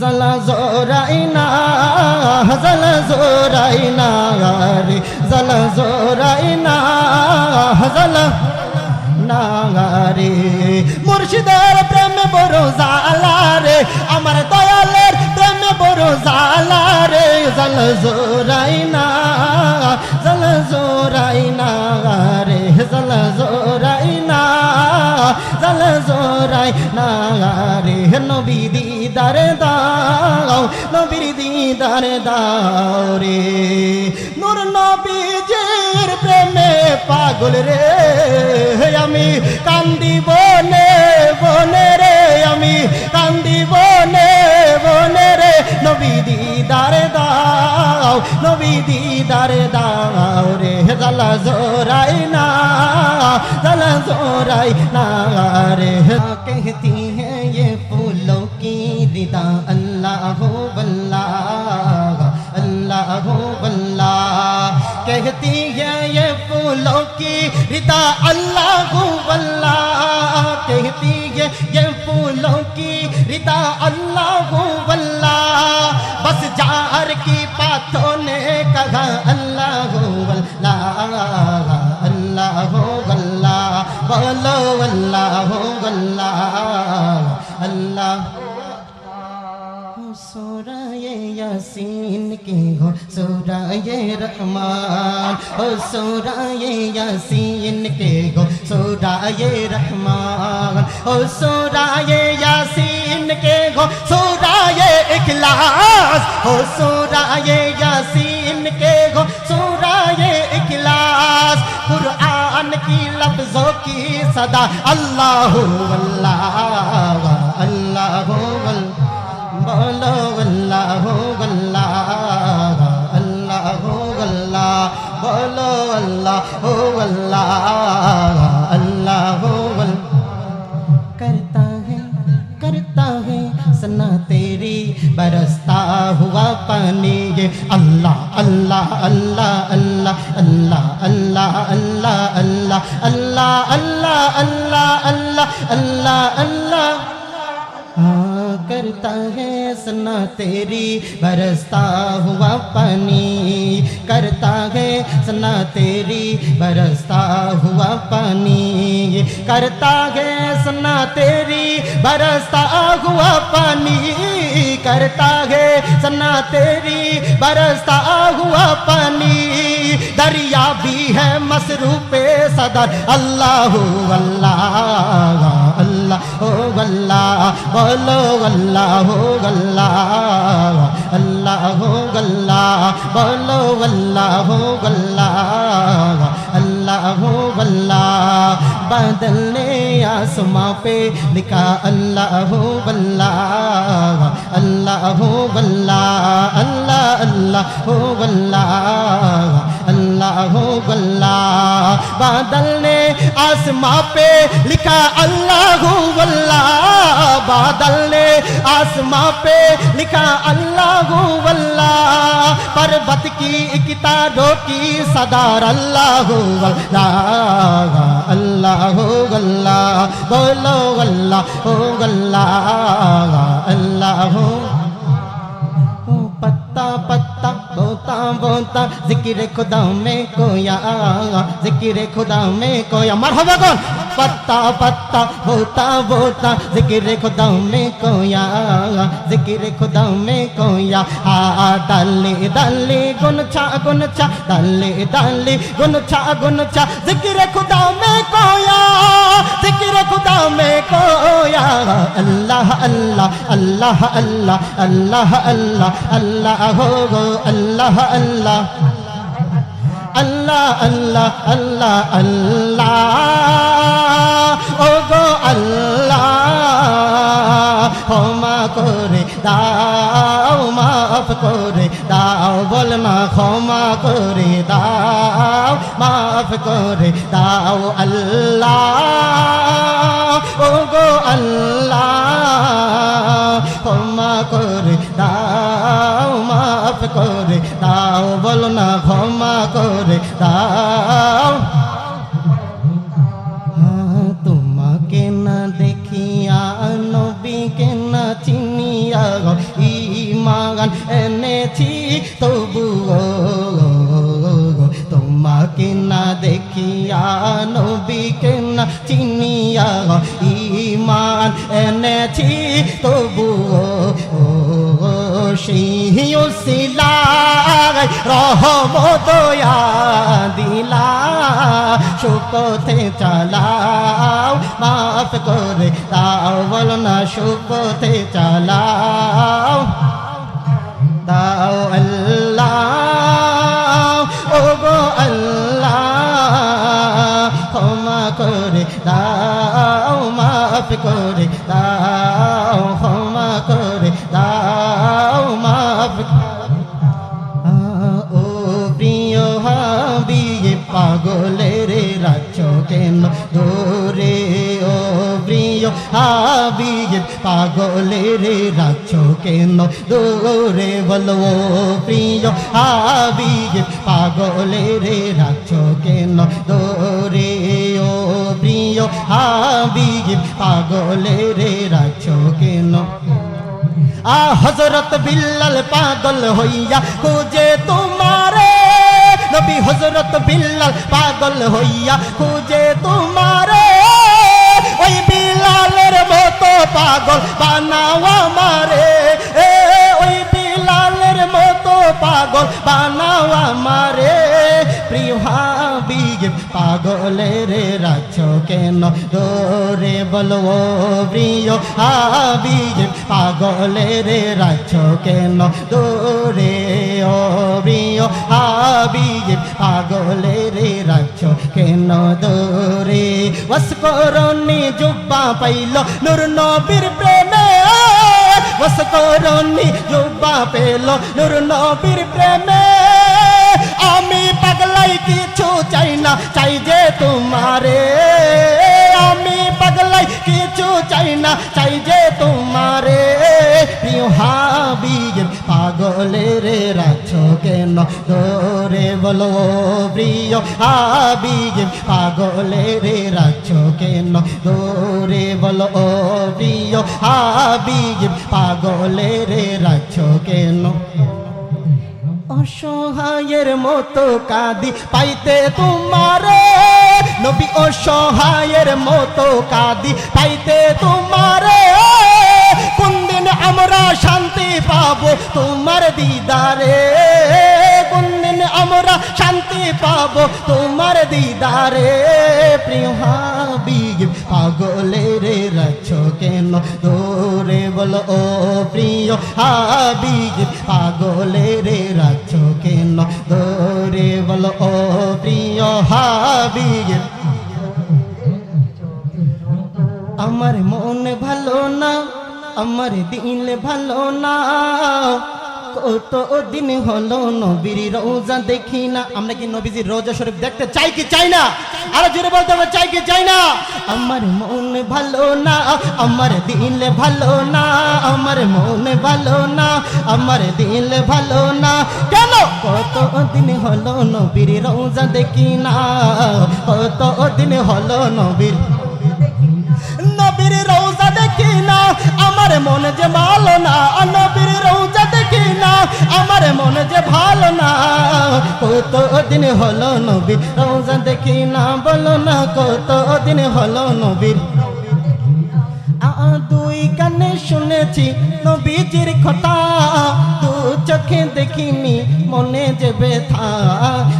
জলা জোরাইনা জলা জোরাইনা রে। জলা জোরাইনা জলা নাগারে মুর্শিদের প্রেমে বড় জালা রে, আমার দয়ালের প্রেমে বড় জালা রে। জল জোরাইনা জল জোরাইনা রে। জল জোরাইনা জল জোরাই না রে নবী দিদারে দাও, নবীর দিদারে দাও রে। নূর নবীজির প্রেমে পাগল রে, আমি কান্দি বনে বনে রে, আমি কান্দি বনে میرے نبی دیدار داؤ نبی دیدار داؤ رے ذلا زور آئی نا ذلا زور آئی نا رے کہتی ہے یہ پھولوں کی ردا اللہ ہو بلّہ اللہ ہو بلّہ کہتی ہے یہ پھولوں کی ردا اللہ ہو بلّہ کہتی ہے یہ پھولوں کی ردا اللہ ہو की बातों ने कहा, अल्लाह हो अल्लाह अल्लाह हो अल्लाह बोलो अल्लाह हो अल्लाह अल्लाह সুরায়ে ইয়াসিন কি রহমান ও সুরায়ে ইয়াসিন কে গো সুরায়ে রহমান ও সুরায়ে ইয়াসিন কে গো یہ اخلاص، ہو سورہ یاسین کے ہو سورائے اخلاص۔ قرآن کی لفظوں کی صدا، اللہ ہو اللہ اللہ بولو اللہ ہو اللہ اللہ بولو اللہ ہو اللہ اللہ ہو کرتا ہے کرتا ہے، سناتے बरसता हुआ पानी ये अल्लाह अल्लाह अल्लाह अल्लाह अल्लाह अल्लाह अल्लाह अल्लाह अल्लाह अल्लाह अल्लाह अल्लाह अल्लाह अल्लाह کرتا ہے سنا تیری، برستا ہوا پانی کرتا ہے سنا تیری، برستا ہوا پانی کرتا ہے سنا تیری، برستا ہوا پانی کرتا ہے سنا تیری، برستا ہوا پانی دریا بھی ہے مصروف صدر، اللہ اللہ আল্লাহ ও আল্লাহ বলো আল্লাহ হো আল্লাহ আল্লাহ হো আল্লাহ বলো আল্লাহ হো আল্লাহ আল্লাহ হো আল্লাহ বদলনে आसमां पे लिखा अल्लाह हो अल्लाह अल्लाह हो अल्लाह अल्लाह अल्लाह हो अल्लाह अल्लाह हो अल्लाह बादल ने आसमां पे लिखा अल्लाह हो अल्लाह बादल ने आसमां पे लिखा अल्लाह हो अल्लाह पर्वत की कितारों की सदार अल्लाह हो अल्लाह अल्लाह हो अल्लाह बोलो अल्लाह हो अल्लाह अल्लाह বলতা জিকিরে খোদা মে কোয়া জিকিরে খোদা মে কোয়া। মার হবা কোন पत्ता पत्ता बोता बोता जिक्र खुदा में कोया जिक्र खुदा में कोया आ डाले डाले गुन छा गुन छा डाले डाले गुन छा गुन छा जिक्र खुदा में कोया जिक्र खुदा में कोया अल्लाह अल्लाह अल्लाह अल्लाह अल्लाह अल्लाह अल्लाह हो गो अल्लाह अल्लाह अल्लाह अल्लाह अल्लाह अल्लाह আল্লাহ, ক্ষমা করে দাও, মাফ করে দাও, বল মা, ক্ষমা করে দাও, মাফ করে দাও, আল্লাহ ও গো আল্লাহ, ক্ষমা করে দাও, মাফ করে দাও, বল না ক্ষমা করে দাও। চিনিয়া ইমান এনেছি, তবুও সেই শিলায় রহমতয়া দিলা, সুপথে চালাও, মাফ করে দাও, বল না সুপথে চালাও, দাও মাফ করে দাও, ক্ষমা করে দাও, মাফ ও প্রিয় হাবিয়ে পাগলের রাজ্য কেন দোরে ও প্রিয় হাবিয়ে পাগলের রাজ্য কেন দোরে বলো প্রিয় হাবিয়ে পাগলের রাজ্য কেন দোরে হাবিয়ে পাগলের রাজ্য কেন আ হজরত বিল্লাল পাগল হইয়া খুঁজে তোমারে। নবী হজরত বিল্লাল পাগল হইয়া খুঁজে তোমারে। ওই বিলালের মতো পাগল বানাওয়া মারে এ, ওই বিলালের মতো পাগল বানাওয়া মারে প্রিয় হাবিব পাগলের রাজ্য কেন? দোরে বলো প্রিয় হাবিব, পাগলের রাজ্য কেন? দোরে ও প্রিয় হাবিব, পাগলের রাজ্য কেন? দোরে ওয়াসকরণী জুব্বা পাইল নূর নবীর প্রেমে। ওয়াসকরণী জুব্বা পেল নূর নবীর প্রেমে। আমি পাগলাই কিছু চাই যে তোমারে। আমি পাগলাই কিছু চাই না, চাই যে তোমারে। প্রিয় হাবিব, পাগলের রাছ কেন দোরে বলো? প্রিয় হাবিব, পাগলের রাছ কেন দোরে বলো? প্রিয় হাবিব, পাগলের রাছ কেন অসহায়ের মতো কাঁদি, পাইতে তোমারে। নবী অসহায়ের মতো কাঁদি, পাইতে তোমারে। কোন দিন আমরা শান্তি পাবো তোমার দিদারে? কোন দিন আমরা শান্তি পাবো তোমার দিদারে? প্রিয় হাবিব, পাগলের রাছ কেন দোরে বলো? ও প্রিয় হাবিব, পাগলের আমার দিল ভালো না। কত দিন হলো নবীর রোজা দেখি না। আমরা কি নবীজির রোজা শরীফ দেখতে চাই কি চাই না? আরও জোরে বলতে হবে, চাই কি চাই না? আমার মন ভালো না, আমার দিল ভালো না, আমার মন ভালো না, আমার দিল ভালো না। কেন? কত দিন হলো নবীর রোজা দেখি না। কত দিন হলো নবীর নবীর রৌজা দেখি না আমার মন যে ভালো না নবীর রৌজা দেখি না আমার মন যে ভালো না, কত দিন হলো নবীর রৌজা দেখি না বলো না, কত দিন হলো নবীর দুই কানে শুনেছি নবীজির কথা। চোখে দেখিনি, মনে যে ব্যথা।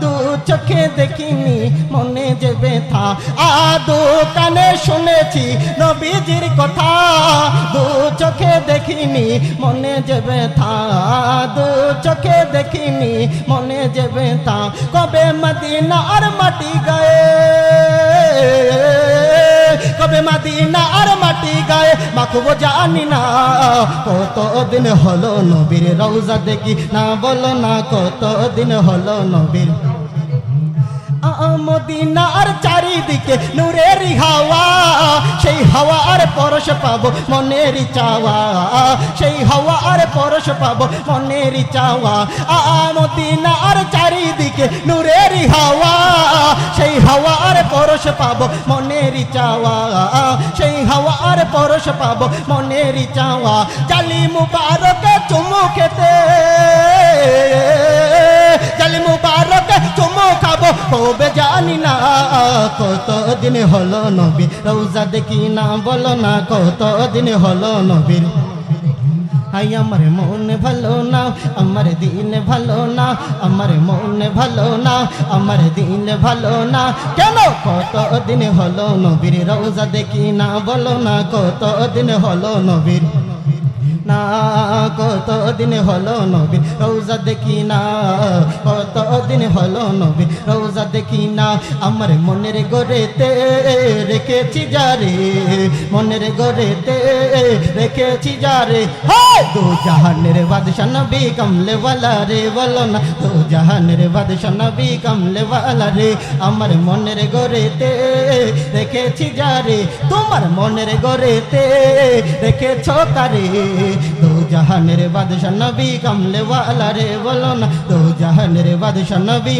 দু চোখে দেখিনি, মনে যে ব্যথা। আ দু কানে শুনেছি নবীজির কথা। দু চোখে দেখিনি, মনে যে ব্যথা। দু চোখে দেখিনি, মনে যে ব্যথা। কবে মদিনা মাটি গায়ে? কবে মাদিনা আর মাটি গায়ে মাখব জানি না। কত দিন হলো নবীর রৌজা দেখি, না বলো না কত দিন হলো নবীর মদিনার চারিদিকে নূরের হাওয়া, সেই হাওয়া আর পরশ পাবো মনের চাওয়া। সেই হাওয়া আর পরশ পাবো মনের চাওয়া। আ মদিনার চারিদিকে নূরের হাওয়া, সেই হাওয়া আর পরশ পাবো মনের চাওয়া। সেই হাওয়া আর পরশ পাবো মনের চাওয়া। জালি মুবারকে চুমু খেতে। কবে জানি না কত দিন হলো নবী। রোজা দেখি না, বলো না কত দিন হলো নবীর হাই, আমার মন ভালো না, আমার দিন ভালো না, আমার মন ভালো না, আমার দিন ভালো না। কেন কত দিন হলো নবীর? রোজা দেখি না, বলো না কত দিন হলো নবীর? না কত দিন হলো নবী, রোজা দেখি না কত দিন হলো নবী, রোজা দেখি না। আমার মনের গড়েতে রেখেছি যারে মনের গড়েতে রেখেছি যারে দু জাহানের বাদশা নবী কমলে ওয়ালা রে, বলো না, দু জাহানের বাদশা নবী কমলে ওয়ালা রে, আমার মনের গড়েতে রেখেছি যারে, তোমার মনের গড়েতে রেখেছ কারে দু জাহানের বাদশা নবী কমলে ওয়ালা রে, বলো না দু জাহানের বাদশা নবী।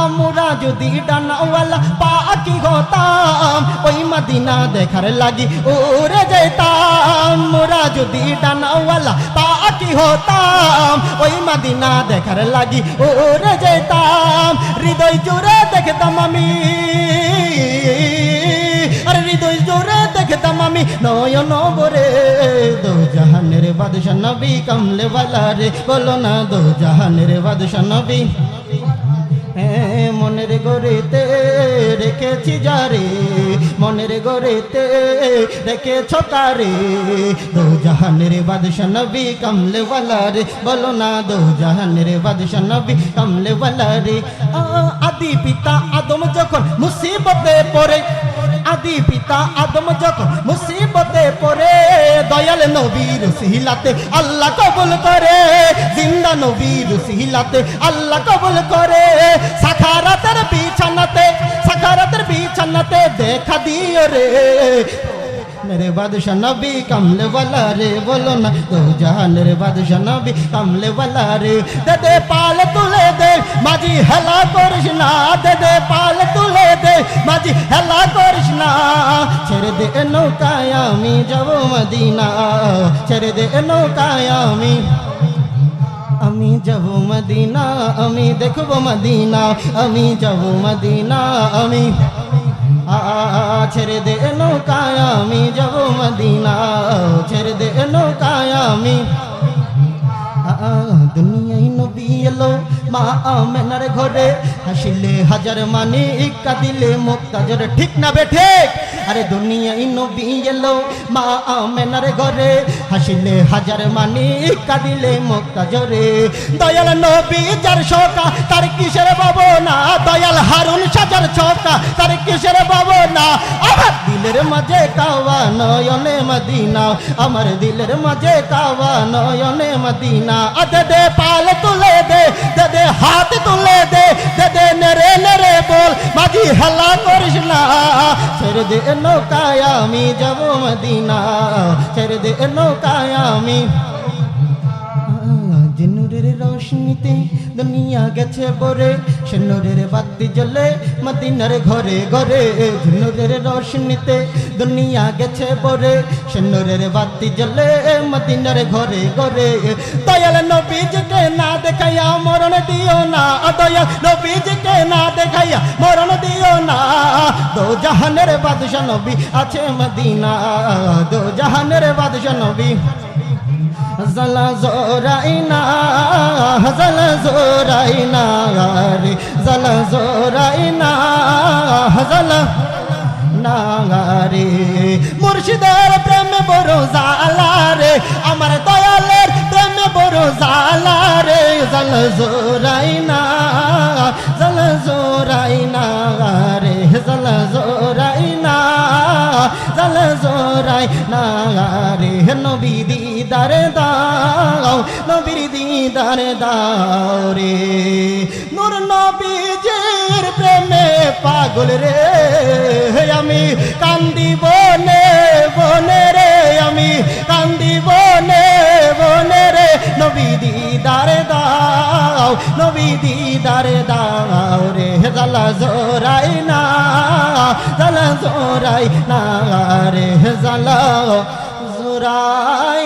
আমরা যদি ডানাওয়ালা পাকি হতাম, ওই মদিনা দেখার লাগি উড়ে যেতাম। মোরা যদি ডানাওয়ালা পাকি হতাম, ওই মদিনা দেখার লাগি উড়ে যেতাম। হৃদয় জুড়ে দেখতাম আমি। আমি নয়ন বরে দো জাহানের বাদশা নবী কমলে বালা রে বলো না দো জাহানের বাদশা নবী। মনের গড়েতে রেখেছি যারে মনের গড়েতে রেখেছ কারে দো জাহানের বাদশা নবী কমলে রে, বলো না দো জাহানের বাদশা নবী কমলে রে। আদি পিতা আদম যখন মুসিবতে পড়ে, আদি পিতা আদম যখন মুসিবতে পড়ে, দয়াল নবীর সিহিলাতে আল্লাহ কবুল করে, জিন্দা নবীর সিহিলাতে আল্লাহ কবুল করে সাখারাতের বিছানাতে সাখারাতের বিছানাতে দেখা দিও রে मेरे बादशाह नबी कमले वाला रे बोलो ना दो जहान रे बादशाह नबी कमले वाला रे दे दे पाल तुले दे माजी हेला करिस ना दे दे पाल तुले दे माजी हेला करिस ना ছেড়ে দে নৌকায় আমি যাব মদিনা ছেড়ে দে নৌকায় আমি আমি যাব মদিনা, আমি দেখব মদিনা, আমি যাব মদিনা, আমি ছেড়ে দে নৌকায়, আমি যাব মদিনা, ছেড়ে দে নৌকায়, আমি দুনিয়ায় নবী এলো, মা আমেনার ঘরে। হাসিলে হাজার মানে কাঁদিলে মুক্তাজর, ঠিক না বেঠে আরে দুনিয়ায় নবী এলো, মা আমেনার ঘরে। হাসিলে হাজার মানে কাঁদিলে মুক্তাজরে। দয়াল নবী যার শোকা, তার কিসের না দয়াল হারুন সাজার ছকা, তার কিসের না আমার দিলের মাঝে কাওয়া নয়নে মদিনা, আমার দিলের মাঝে কাওয়া নয়নে মদিনা। আদে দে পাল তুলে দে দে দে হাত তুলে দে দে দে নেরে নেরে বল মাঝি হেলা করিস না ছেড়ে দে নৌকায় আমি যাব মদিনা ছেড়ে দে নৌকায় আমি রোশনিতে দুনিয়া গেছে বরে সিনুরের বাতি জ্বলে মদিনার ঘরে ঘরে। জিনুরের রোশনিতে দুনিয়া গেছে বরে সিনুরের বাতি জ্বলে মদিনার ঘরে ঘরে। দয়াল নবীজকে না দেখাইয়া মরণ দিও না। দয়াল নবীজকে না দেখাইয়া মরণ দিও না। দো জাহানের বাদশা নবী আছে মদিনা দো জাহানের বাদশা নবী জলা জোরাইনা জলা জোরাইনা রে জলা জোরাইনা জলা নাগারে মুর্শিদের প্রেমে বড় জালা রে আমার দয়ালের প্রেমে বড় জালা রে জল জোরাইনা জল জোরাইনা রে জল জোরাইনা জল জোরাই না রে নবী দিদার দাও, নবীর দিদার দাও রে। নূর নবীজির প্রেমে পাগল রে, আমি কান্দি বনে বনে রে, আমি কান্দি বনে বনে রে। নবী দিদার দাও, নবী দিদার দাও রে জালা জোরাই না জালা জোরাই না রে জালা জোরাই